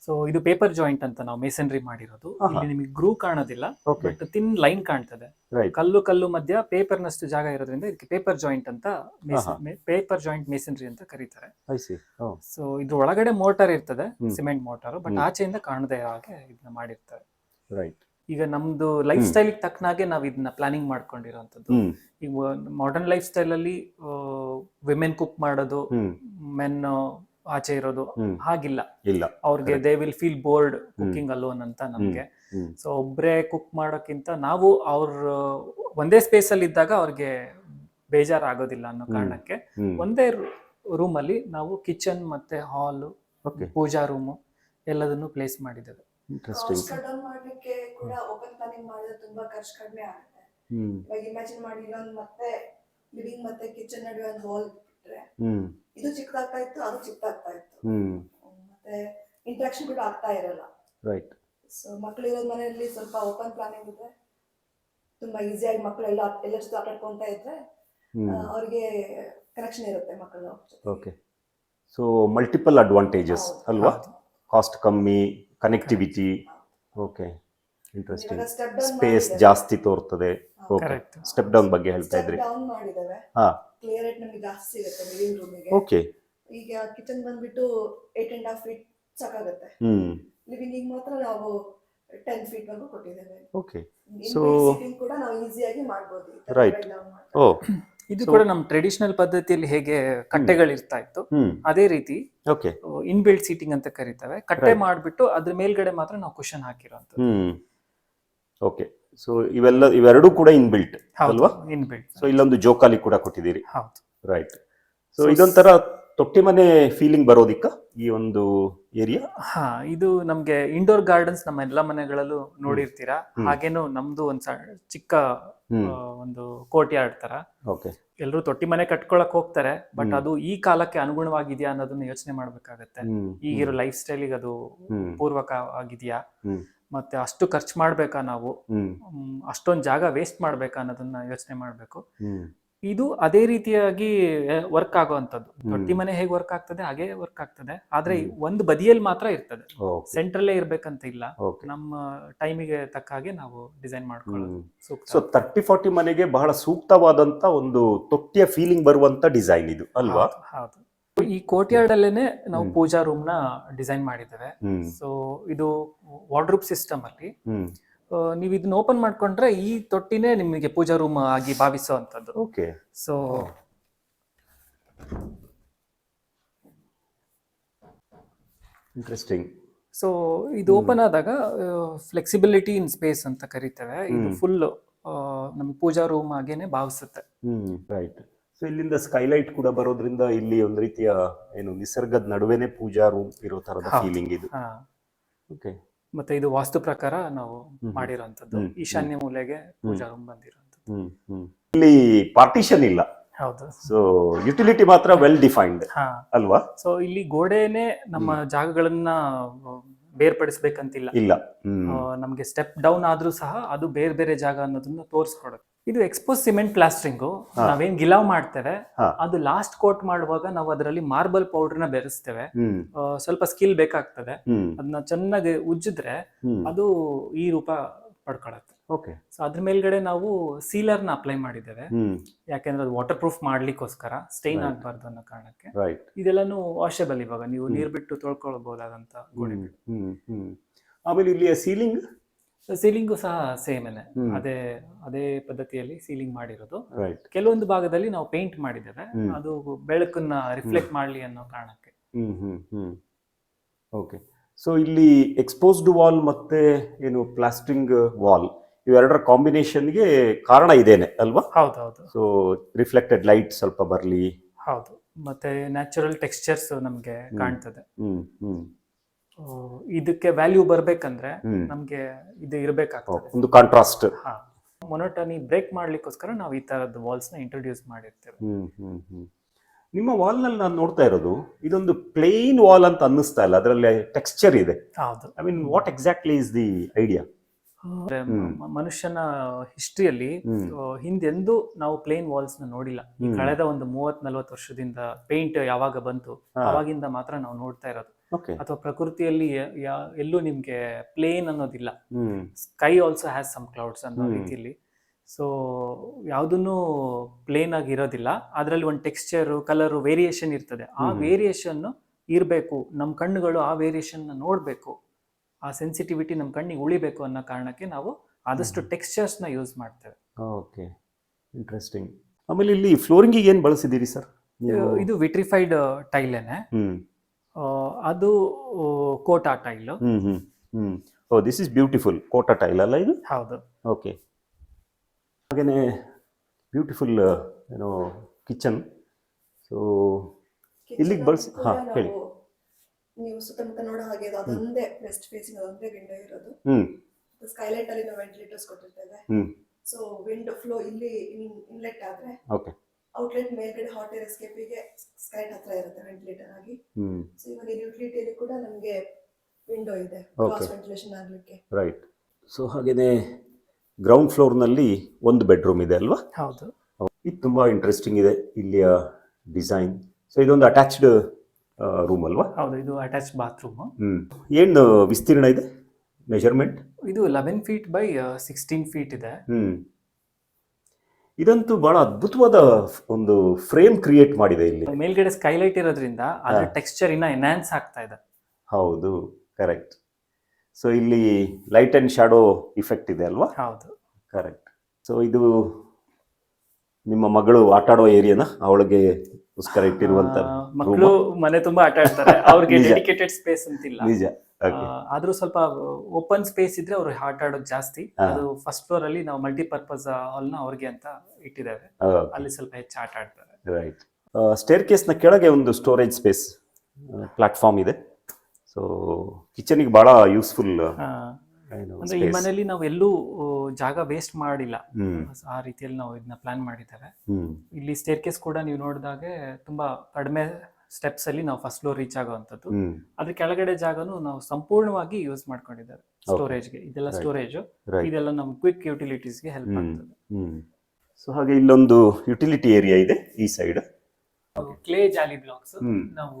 ಸೊ ಇದು ಪೇಪರ್ ಜಾಯಿಂಟ್ ಅಂತ ನಾವು ಮೇಸನ್ರಿ ಮಾಡಿರೋದು. ಇಲ್ಲಿ ನಿಮಗೆ ಗ್ರೂ ಕಾಣೋದಿಲ್ಲ ಬಟ್ ತಿನ್ ಲೈನ್ ಕಾಣ್ತದೆ. ಕಲ್ಲು ಕಲ್ಲು ಮಧ್ಯ ಪೇಪರ್ ನಷ್ಟು ಜಾಗ ಇರೋದ್ರಿಂದ ಇದಕ್ಕೆ ಪೇಪರ್ ಜಾಯಿಂಟ್ ಅಂತ. ಪೇಪರ್ ಜಾಯಿಂಟ್ ಮೇಸನ್ರಿ ಅಂತ ಕರೀತಾರೆ. ಸಿ ಸೊ ಇದ್ರ ಒಳಗಡೆ ಮೋಟಾರ್ ಇರ್ತದೆ ಸಿಮೆಂಟ್ ಮೋಟಾರ್ ಬಟ್. ಆಚೆಯಿಂದ ಕಾಣದೇ ಹಾಗೆ ಇದನ್ನ ಮಾಡಿರ್ತಾರೆ. ರೈಟ್ ಈಗ ನಮ್ದು ಲೈಫ್ ಸ್ಟೈಲ್ ತಕ್ಕನಾಗೆ ನಾವು ಇದನ್ನ ಪ್ಲಾನಿಂಗ್ ಮಾಡ್ಕೊಂಡಿರೋಂಥದ್ದು. ಈಗ ಮಾಡರ್ನ್ ಲೈಫ್ ಸ್ಟೈಲ್ ಅಲ್ಲಿ ವಿಮೆನ್ ಕುಕ್ ಮಾಡೋದು ಮೆನ್ ಆಚೆ ಇರೋದು ಹಾಗಿಲ್ಲ. ಇಲ್ಲ. ಅವ್ರಿಗೆ they will feel bored cooking alone ಅಂತ ನಮ್ಗೆ. ಸೊ ಒಬ್ರೇ ಕುಕ್ ಮಾಡೋಕ್ಕಿಂತ ನಾವು ಅವ್ರ ಒಂದೇ ಸ್ಪೇಸ್ ಅಲ್ಲಿ ಇದ್ದಾಗ ಅವ್ರಿಗೆ ಬೇಜಾರಾಗೋದಿಲ್ಲ ಅನ್ನೋ ಕಾರಣಕ್ಕೆ ಒಂದೇ ರೂಮ್ ಅಲ್ಲಿ ನಾವು ಕಿಚನ್ ಮತ್ತೆ ಹಾಲ್ ಪೂಜಾ ರೂಮ್ ಎಲ್ಲದನ್ನು ಪ್ಲೇಸ್ ಮಾಡಿದ್ದೇವೆ. ಇಂಟ್ರೆಸ್ಟಿಂಗ್ ಕಾಸ್ಟ್ ಮಾಡ್ಲಿಕ್ಕೆ ಕೂಡ ಓಪನ್ ಪ್ಲಾನಿಂಗ್ ಮಾಡಿದ್ರೆ ತುಂಬಾ ಖರ್ಚು ಕಡಿಮೆ ಆಗುತ್ತೆ. ಇವಾಗ ಇಮ್ಯಾಜಿನ್ ಮಾಡಿ ಇಲ್ಲೊಂದು ಮತ್ತೆ ಲಿವಿಂಗ್ ಮತ್ತೆ ಕಿಚನ್ ನಡುವೆ ಒಂದು ಹಾಲ್ ಬಿಟ್ರೆ ಹ್ಮ್. ಇದು ಚಿಕ್ಕದಾಗ್ತಾ ಇತ್ತು ಅದು ಚಿಕ್ಕದಾಗ್ತಾ ಇತ್ತು. ಮತ್ತೆ ಇಂಟ್ರಾಕ್ಷನ್ ಕೂಡ ಆಗ್ತಾ ಇರಲ್ಲ. ರೈಟ್ ಸೊ ಮಕ್ಕಳಿರೋ ಮನೆಯಲ್ಲಿ ಸ್ವಲ್ಪ ಓಪನ್ ಪ್ಲಾನಿಂಗ್ ಇದ್ರೆ ತುಂಬಾ ಈಸಿಯಾಗಿ ಮಕ್ಕಳೆಲ್ಲ ಎಲ್ಲರ ಜೊತೆ ಆಟಾಡ್ಕೊಂತ ಇದ್ರೆ ಅವ್ರಿಗೆ ಕನೆಕ್ಷನ್ ಇರುತ್ತೆ ಮಕ್ಕಳ ಓಕೆ ಸೊ ಮಲ್ಟಿಪಲ್ ಅಡ್ವಾಂಟೇಜಸ್ ಅಲ್ವಾ? ಕಾಸ್ಟ್ ಕಮ್ಮಿ ಕನೆಕ್ಟಿವಿಟಿ ಓಕೆ ಇಂಟ್ರೆಸ್ಟಿಂಗ್ ಇವಾಗ ಸ್ಟೆಪ್ ಡೌನ್ ಸ್ಪೇಸ್ ಜಾಸ್ತಿ ತೋರ್ತದೆ. ಓಕೆ ಸ್ಟೆಪ್ ಡೌನ್ ಬಗ್ಗೆ ಹೇಳ್ತಾ ಇದ್ರಿ. ಹಾ. ಕ್ಲಿಯರ್ ನಮಗೆ ಜಾಸ್ತಿ ಸಿಗುತ್ತೆ ಲಿವಿಂಗ್ ರೂಮಿಗೆ ಓಕೆ ಈಗ ಕಿಚನ್ ಬಂದ್ಬಿಟ್ಟು ಏಟ್ ಅಂಡ್ ಹಾಫ್ ಫೀಟ್ ಸಾಕಾಗುತ್ತೆ. ಹ್ಮ್. ಲಿವಿಂಗ್ ಮಾತ್ರ ನಾವು ಟೆನ್ ಫೀಟ್ ವರೆಗೂ ಕೊಟ್ಟಿದ್ದೇವೆ. ಓಕೆ ಸೊ ಕೂಡ ನಾವು ಈಸಿಯಾಗಿ ಮಾಡ್ಬೋದು ರೈಟ್. ಓ ಇದು ಕೂಡ ನಮ್ಮ ಟ್ರೆಡಿಷನಲ್ ಪದ್ಧತಿಯಲ್ಲಿ ಹೇಗೆ ಕಟ್ಟೆಗಳು ಇರ್ತಾ ಇತ್ತು ಅದೇ ರೀತಿ ಓಕೆ ಇನ್ಬಿಲ್ಡ್ ಸೀಟಿಂಗ್ ಅಂತ ಕರೀತಾವೆ. ಕಟ್ಟೆ ಮಾಡಿಬಿಟ್ಟು ಅದ್ರ ಮೇಲ್ಗಡೆ ಮಾತ್ರ ನಾವು ಕುಶನ್ ಹಾಕಿರೋದು ಓಕೆ ಸೊ ಇವೆಲ್ಲ ಇವೆರಡೂ ಕೂಡ ಇನ್ಬಿಲ್ಟ್ ಅಲ್ವಾ? ಇನ್ಬಿಲ್ಡ್ ಸೊ ಇಲ್ಲೊಂದು ಜೋಕಾಲಿ ಕೂಡ ಕೊಟ್ಟಿದ್ದೀರಿ. ಹೌದು. ರೈಟ್ ಸೊ ಇದೊಂಥರ ತೊಟ್ಟಿ ಮನೆ ಫೀಲಿಂಗ್ ಬರೋದಿಕ್ಕ ಈ ಒಂದು ಏರಿಯಾ ಹಾ ಇದು ನಮ್ಗೆ ಇಂಡೋರ್ ಗಾರ್ಡನ್ಸ್ ನಮ್ಮ ಎಲ್ಲಾ ಮನೆಗಳಲ್ಲೂ ನೋಡಿರ್ತೀರಾ. ಹಾಗೇನು ನಮ್ದು ಒಂದ್ ಸಣ್ಣ ಚಿಕ್ಕ ಆ, ಒಂದು ಕೋರ್ಟ್ ಯಾರ್ಡ್ ತರ. ಓಕೆ ಎಲ್ಲರೂ ತೊಟ್ಟಿ ಮನೆ ಕಟ್ಕೊಳಕ್ ಹೋಗ್ತಾರೆ ಬಟ್ ಅದು ಈ ಕಾಲಕ್ಕೆ ಅನುಗುಣವಾಗಿದೆಯಾ ಅನ್ನೋದನ್ನ ಯೋಚನೆ ಮಾಡ್ಬೇಕಾಗತ್ತೆ. ಈಗಿರೋ ಲೈಫ್ ಸ್ಟೈಲಿಗೆ ಅದು ಪೂರ್ವಕವಾಗಿದೆಯಾ ಪೂರ್ವಕ ಆಗಿದೆಯಾ? ಹ್ಮ್. ಮತ್ತೆ ಅಷ್ಟು ಖರ್ಚು ಮಾಡ್ಬೇಕಾ ನಾವು? ಹ್ಮ್. ಅಷ್ಟೊಂದು ಜಾಗ ವೇಸ್ಟ್ ಮಾಡ್ಬೇಕಾ ಅನ್ನೋದನ್ನ ಯೋಚನೆ ಮಾಡ್ಬೇಕು. ಇದು ಅದೇ ರೀತಿಯಾಗಿ ವರ್ಕ್ ಆಗುವಂತದ್ದು. ತೊಟ್ಟಿ ಮನೆ ಹೇಗೆ ವರ್ಕ್ ಆಗ್ತದೆ ಹಾಗೆ ವರ್ಕ್ ಆಗ್ತದೆ. ಆದ್ರೆ. ಒಂದು ಬದಿಯಲ್ಲಿ ಮಾತ್ರ ಇರ್ತದೆ. ಸೆಂಟ್ರಲ್ಲೇ ಇರ್ಬೇಕಂತ ಇಲ್ಲ. ನಮ್ಮ ಟೈಮಿಗೆ ತಕ್ಕ ಹಾಗೆ ನಾವು ಡಿಸೈನ್ ಮಾಡ್ಕೊಳ್ಳೋದು. ಸೊ ತರ್ಟಿ ಫಾರ್ಟಿ ಮನೆಗೆ ಬಹಳ ಸೂಕ್ತವಾದಂತ ಒಂದು ತೊಟ್ಟಿಯ ಫೀಲಿಂಗ್ ಬರುವಂತ ಡಿಸೈನ್ ಇದು ಅಲ್ವಾ? ಹೌದು, ಈ ಕೋರ್ಟ್ಯಾರ್ಡ್ ಅಲ್ಲೇನೆ ನಾವು ಪೂಜಾ ರೂಮ್ನ ಡಿಸೈನ್ ಮಾಡಿದ್ದೇವೆ. ಸೊ ಇದು ವಾರ್ಡ್ರೂಪ್ ಸಿಸ್ಟಮ್ ಅಲ್ಲಿ ನೀವು ಇದನ್ನ ಓಪನ್ ಮಾಡ್ಕೊಂಡ್ರೆ ಈ ತೊಟ್ಟಿನೇ ನಿಮಗೆ ಪೂಜಾ ರೂಮ್ ಆಗಿ ಭಾವಿಸುವಂತದ್ದು ಓಕೆ ಸೊ ಇಂಟ್ರೆಸ್ಟಿಂಗ್ ಸೊ ಇದು ಓಪನ್ ಆದಾಗ ಫ್ಲೆಕ್ಸಿಬಿಲಿಟಿ ಇನ್ ಸ್ಪೇಸ್ ಅಂತ ಕರಿತೇವೆ. ಇದು ಫುಲ್ ನಮ್ ಪೂಜಾ ರೂಮ್ ಆಗೇನೆ ಭಾವಿಸುತ್ತೆ. ಹ್ಮ್ ರೈಟ್ ಸೊ ಇಲ್ಲಿಂದ ಸ್ಕೈಲೈಟ್ ಕೂಡ ಬರೋದ್ರಿಂದ ಇಲ್ಲಿ ಒಂದು ರೀತಿಯ ಏನು ನಿಸರ್ಗದ ನಡುವೆನೆ ಪೂಜಾ ರೂಮ್ ಇರೋ ತರದ ಫೀಲಿಂಗ್ ಇದು. ಓಕೆ ಮತ್ತೆ ಇದು ವಾಸ್ತು ಪ್ರಕಾರ ನಾವು. ಮಾಡಿರೋಂಥದ್ದು ಈಶಾನ್ಯ ಮೂಲೆಗೆ ಪೂಜಾ ರೂಮ್ ಬಂದಿರೋಂಥದ್ದು ಇಲ್ಲಿ ಪಾರ್ಟಿಷನ್ ಇಲ್ಲ. ಹೌದು. ಸೊ ಯುಟಿಲಿಟಿ ಮಾತ್ರ ವೆಲ್ ಡಿಫೈನ್ಡ್ ಅಲ್ವಾ? ಸೊ ಇಲ್ಲಿ ಗೋಡೆನೆ ನಮ್ಮ ಜಾಗಗಳನ್ನ ಬೇರ್ಪಡಿಸ್ಬೇಕಂತಿಲ್ಲ. ಇಲ್ಲ. ನಮಗೆ ಸ್ಟೆಪ್ ಡೌನ್ ಆದ್ರೂ ಸಹ ಅದು ಬೇರೆ ಬೇರೆ ಜಾಗ ಅನ್ನೋದನ್ನ ತೋರಿಸ್ಕೊಡುತ್ತೆ ಇದು ಎಕ್ಸ್ಪೋಸ್ ಸಿಮೆಂಟ್ ಪ್ಲಾಸ್ಟ್ರಿಂಗು. ನಾವೇನ್ ಗಿಲಾವ್ ಮಾಡ್ತೇವೆ ಅದು ಲಾಸ್ಟ್ ಕೋಟ್ ಮಾಡುವಾಗ ನಾವು ಅದರಲ್ಲಿ ಮಾರ್ಬಲ್ ಪೌಡರ್ನ ಬೆರೆಸ್ತೇವೆ. ಸ್ವಲ್ಪ ಸ್ಕಿಲ್ ಬೇಕಾಗ್ತದೆ. ಅದನ್ನ ಚೆನ್ನಾಗಿ ಉಜ್ಜಿದ್ರೆ ಅದು ಈ ರೂಪ ಪಡ್ಕೊಳತ್ತೆ. ಓಕೆ ಸೊ ಅದ್ರ ಮೇಲ್ಗಡೆ ನಾವು ಸೀಲರ್ನ ಅಪ್ಲೈ ಮಾಡಿದ್ದೇವೆ. ಯಾಕೆಂದ್ರೆ ಅದು ವಾಟರ್ ಪ್ರೂಫ್ ಮಾಡ್ಲಿಕ್ಕೋಸ್ಕರ ಸ್ಟೈನ್ ಆಗಬಾರ್ದು ಅನ್ನೋ ಕಾರಣಕ್ಕೆ. ರೈಟ್ ಇದೆಲ್ಲಾನು ವಾಷಬಲ್ ಇವಾಗ. ನೀವು. ನೀರ್ ಬಿಟ್ಟು ತೊಳ್ಕೊಳ್ಬಹುದಾದಂತ ಗೋಡೆಗಳು ಆಮೇಲೆ ಇಲ್ಲಿಯ ಸೀಲಿಂಗ್ ಸೀಲಿಂಗು ಸಹ ಸೇಮ್. ಅದೇ ಅದೇ ಪದ್ಧತಿಯಲ್ಲಿ ಸೀಲಿಂಗ್ ಮಾಡಿರೋದು. ಕೆಲವೊಂದು ಭಾಗದಲ್ಲಿ ನಾವು ಪೇಂಟ್ ಮಾಡಿದ್ದೇವೆ. ಅದು ಬೆಳಕನ್ನ ರಿಫ್ಲೆಕ್ಟ್ ಮಾಡ್ಲಿ ಅನ್ನೋ ಕಾರಣಕ್ಕೆ. ಓಕೆ ಸೊ ಇಲ್ಲಿ ಎಕ್ಸ್ಪೋಸ್ಡ್ ವಾಲ್ ಮತ್ತೆ ಏನು ಪ್ಲಾಸ್ಟಿಂಗ್ ವಾಲ್ ಇವೆರಡರ ಕಾಂಬಿನೇಷನ್ಗೆ ಕಾರಣ ಇದೇನೆ ಅಲ್ವಾ? ಹೌದೌದು. ಸೊ ರಿಫ್ಲೆಕ್ಟೆಡ್ ಲೈಟ್ ಸ್ವಲ್ಪ ಬರಲಿ. ಹೌದು. ಮತ್ತೆ ನ್ಯಾಚುರಲ್ ಟೆಕ್ಸ್ಚರ್ಸ್ ನಮಗೆ. ಕಾಣ್ತದೆ. ಹ್ಮ್ ಹ್ಮ್. ಇದಕ್ಕೆ ವ್ಯಾಲ್ಯೂ ಬರ್ಬೇಕಂದ್ರೆ ನಮಗೆ ಇದು ಇರಬೇಕಾಗ್ತದೆ. ಒಂದು ಕಾಂಟ್ರಾಸ್ಟ್ ಮೊನೋಟನಿ ಬ್ರೇಕ್ ಮಾಡ್ಲಿಕ್ಕೋಸ್ಕರ ನಾವು ಈ ತರದ ವಾಲ್ಸ್ನ ಇಂಟ್ರೊಡ್ಯೂಸ್ ಮಾಡಿರ್ತೇವೆ. ಹ್ಮ್ ಹ್ಮ್ ಹ್ಮ್. ನಿಮ್ಮ ವಾಲ್ನಲ್ಲಿ ನಾನು ನೋಡ್ತಾ ಇರೋದು ಇದೊಂದು ಪ್ಲೇನ್ ವಾಲ್ ಅಂತ ಅನ್ನಿಸ್ತಾ ಇಲ್ಲ ಅದರಲ್ಲಿ ಟೆಕ್ಸ್ಚರ್ ಇದೆ. ಹೌದು. I mean what exactly is the idea ಮನುಷ್ಯನ ಹಿಸ್ಟ್ರಿಯಲ್ಲಿ ಹಿಂದೆಂದೂ ನಾವು ಪ್ಲೇನ್ ವಾಲ್ಸ್ನ ನೋಡಿಲ್ಲ. ಈ. ಕಳೆದ ಒಂದು ಮೂವತ್ ನಲ್ವತ್ತು ವರ್ಷದಿಂದ ಪೇಂಟ್ ಯಾವಾಗ ಬಂತು ಅವಾಗಿಂದ ಮಾತ್ರ ನಾವು ನೋಡ್ತಾ ಇರೋದು. ಅಥವಾ ಪ್ರಕೃತಿಯಲ್ಲಿ ಎಲ್ಲೂ ನಿಮ್ಗೆ ಪ್ಲೇನ್ ಅನ್ನೋದಿಲ್ಲ. Sky also has some clouds ಅನ್ನೋ. ರೀತಿಯಲ್ಲಿ. ಸೊ ಯಾವುದನ್ನು ಪ್ಲೇನ್ ಆಗಿ ಇರೋದಿಲ್ಲ. ಅದರಲ್ಲಿ ಒಂದು ಟೆಕ್ಸ್ಚರ್ ಕಲರ್ ವೇರಿಯೇಷನ್ ಇರ್ತದೆ. ಆ ವೇರಿಯೇಷನ್ ಇರಬೇಕು. ನಮ್ಮ ಕಣ್ಣುಗಳು ಆ ವೇರಿಯೇಷನ್ ನೋಡಬೇಕು. ಆ ಸೆನ್ಸಿಟಿವಿಟಿ ನಮ್ಮ ಕಣ್ಣಿಗೆ ಉಳಿಬೇಕು ಅನ್ನೋ ಕಾರಣಕ್ಕೆ ನಾವು ಆದಷ್ಟು ಟೆಕ್ಸ್ಚರ್ಸ್ನ ನ ಯೂಸ್ ಮಾಡ್ತೇವೆ. ಓಕೆ ಇಂಟ್ರೆಸ್ಟಿಂಗ್ ಆಮೇಲೆ ಇಲ್ಲಿ ಫ್ಲೋರಿಂಗಿಗೆ ಏನು ಬಳಸಿದ್ದೀರಿ ಸರ್? ಇದು ವಿಟ್ರಿಫೈಡ್ ಟೈಲೇನೆ ಅದು Kota tile oh this is beautiful Kota tile ಅಲ್ಲ ಇದು? ಹೌದು. ಓಕೆ. ಹಾಗೇನೆ ಬ್ಯೂಟಿಫುಲ್ ಏನೋ ಕಿಚನ್ ಸೊ ಇಲ್ಲಿಗೆ ಬಳಸಿ ಹಾ, ಹೇಳಿ. ನೀವು ಸುತ್ತಮುತ್ತ ನೋಡೋ ಹಾಗೆ ಅದು ಅದೊಂದೇ ವೆಸ್ಟ್ ಫೇಸಿಂಗ್ ಅದೊಂದೇ ವಿಂಡೋ ಇರೋದು. ಹ್ಮ್. ಸ್ಕೈಲೈಟ್ ಅಲ್ಲಿ ನಾವು ವೆಂಟಿಲೇಟರ್ಸ್ ಕೊಟ್ಟಿರ್ತೇವೆ. ಹ್ಮ್. ಸೊ ವಿಂಡೋ ಫ್ಲೋ ಇಲ್ಲಿ ಇನ್ಲೆಟ್ ಆದ್ರೆ ಓಕೆ ಔಟ್ಲೆಟ್ ಮೇಲ್ಗಡೆ ಹಾಟ್ ಏರ್ ಎಸ್ಕೇಪಿಗೆ ಸ್ಕೈಟ್ ಹತ್ರ ಇರುತ್ತೆ ವೆಂಟಿಲೇಟರ್ ಆಗಿ. ಹ್ಮ್. ಸೊ ಇವಾಗ ಯುಟಿಲಿಟಿಯಲ್ಲಿ ಕೂಡ ನಮಗೆ ವಿಂಡೋ ಇದೆ. ಕ್ರಾಸ್ ವೆಂಟಿಲೇಷನ್ ಆಗಲಿಕ್ಕೆ. ರೈಟ್ ಸೊ ಹಾಗೇನೇ ಗ್ರೌಂಡ್ ಫ್ಲೋರ್ನಲ್ಲಿ ಒಂದು ಬೆಡ್ರೂಮ್ ಇದೆ ಅಲ್ವಾ? ಹೌದು. ಇದು ತುಂಬ ಇಂಟ್ರೆಸ್ಟಿಂಗ್ ಇದೆ ಇಲ್ಲಿಯ ಡಿಸೈನ್ ಸೊ ಇದೊಂದು ಅಟ್ಯಾಚ್ಡ್ ರೂಮ್ ಅಲ್ವಾ? ಹೌದು ಇದು ಅಟ್ಯಾಚ್ ಬಾತ್ರೂಮ್ ಹ್ಮ್. ಏನು ವಿಸ್ತೀರ್ಣ ಇದೆ? ಮೆಜರ್ಮೆಂಟ್ ಇದು eleven feet by sixteen feet ಇದೆ. ಹ್ಮ್. ಇದಂತೂ ಬಹಳ ಅದ್ಭುತವಾದ ಒಂದು ಫ್ರೇಮ್ ಕ್ರಿಯೇಟ್ ಮಾಡಿದೆ ಇಲ್ಲಿ. ಮೇಲ್ಗಡೆ ಸ್ಕೈಲೈಟ್ ಇರೋದ್ರಿಂದ ಅದರ. ಟೆಕ್ಸ್ಚರ್ ಇನ್ನ ಎನ್ಹಾನ್ಸ್ ಆಗ್ತಾ ಇದೆ. ಹೌದು ಕರೆಕ್ಟ್ ಸೊ ಇಲ್ಲಿ ಲೈಟ್ ಅಂಡ್ ಶಾಡೋ ಇಫೆಕ್ಟ್ ಇದೆ ಅಲ್ವಾ? ಹೌದು. ಕರೆಕ್ಟ್ ಸೊ ಇದು ನಿಮ್ಮ ಮಗಳು ಆಟಾಡೋ ಏರಿಯಾನ ಅವಳಿಗೆ ಉಸ್ಕರ ಇಟ್ಟಿರುವಂತ ಮಕ್ಕಳು ಮನೆ ತುಂಬಾ ಆಟ ಆಡ್ತಾರೆ. ಅವ್ರಿಗೆ. ಡೆಡಿಕೇಟೆಡ್ ಸ್ಪೇಸ್ ಅಂತಿಲ್ಲ. ನಿಜ. ಆದ್ರೂ ಸ್ವಲ್ಪ ಓಪನ್ ಸ್ಪೇಸ್ ಇದ್ರೆ ಅವ್ರು ಆಟ ಆಡೋದು ಜಾಸ್ತಿ. ಅದು ಫಸ್ಟ್ ಫ್ಲೋರ್ ಅಲ್ಲಿ ನಾವು ಮಲ್ಟಿಪರ್ಪಸ್ ಹಾಲ್ನ ಅವ್ರಿಗೆ ಅಂತ ಇಟ್ಟಿದ್ದೇವೆ. ಅಲ್ಲಿ ಸ್ವಲ್ಪ ಹೆಚ್ಚು ಆಟ ಆಡ್ತಾರೆ. ರೈಟ್ ಸ್ಟೇರ್ ಕೇಸ್ನ ಕೆಳಗೆ ಒಂದು ಸ್ಟೋರೇಜ್ ಸ್ಪೇಸ್ ಪ್ಲಾಟ್ಫಾರ್ಮ್ ಇದೆ. ಸೊ ಕಿಚನಿಗೆ ಬಹಳ ಯೂಸ್ಫುಲ್ ಅಂದ್ರೆ ಈ ಮನೆಯಲ್ಲಿ ನಾವು ಎಲ್ಲೂ ಜಾಗ ವೇಸ್ಟ್ ಮಾಡಿಲ್ಲ. ಆ ರೀತಿಯಲ್ಲಿ ನಾವು ಇದನ್ನ ಪ್ಲಾನ್ ಮಾಡಿದ್ದೇವೆ ಇಲ್ಲಿ ಸ್ಟೇರ್ ಕೇಸ್ ಕೂಡ ನೀವು ನೋಡಿದಾಗೆ ತುಂಬಾ ಕಡಿಮೆ ಸ್ಟೆಪ್ಸ್ ಅಲ್ಲಿ ನಾವು ಫಸ್ಟ್ ಫ್ಲೋರ್ ರೀಚ್ ಆಗುವಂತದ್ದು ಅದ್ರ ಕೆಳಗಡೆ ಜಾಗನು ನಾವು ಸಂಪೂರ್ಣವಾಗಿ ಯೂಸ್ ಮಾಡ್ಕೊಂಡಿದ್ದೇವೆ ಸ್ಟೋರೇಜ್ಗೆ ಇದೆಲ್ಲ ಸ್ಟೋರೇಜ್ ಇದೆಲ್ಲ ನಮ್ ಕ್ವಿಕ್ ಯುಟಿಲಿಟೀಸ್ಗೆ ಹೆಲ್ಪ್ ಹ್ಮ್. ಆಗ್ತದೆ. ಸೊ ಹಾಗೆ ಇಲ್ಲೊಂದು ಯುಟಿಲಿಟಿ ಏರಿಯಾ ಇದೆ ಈ ಸೈಡ್ ಕ್ಲೇ ಜಾಲಿ ಬ್ಲಾಕ್ಸ್ ನಾವು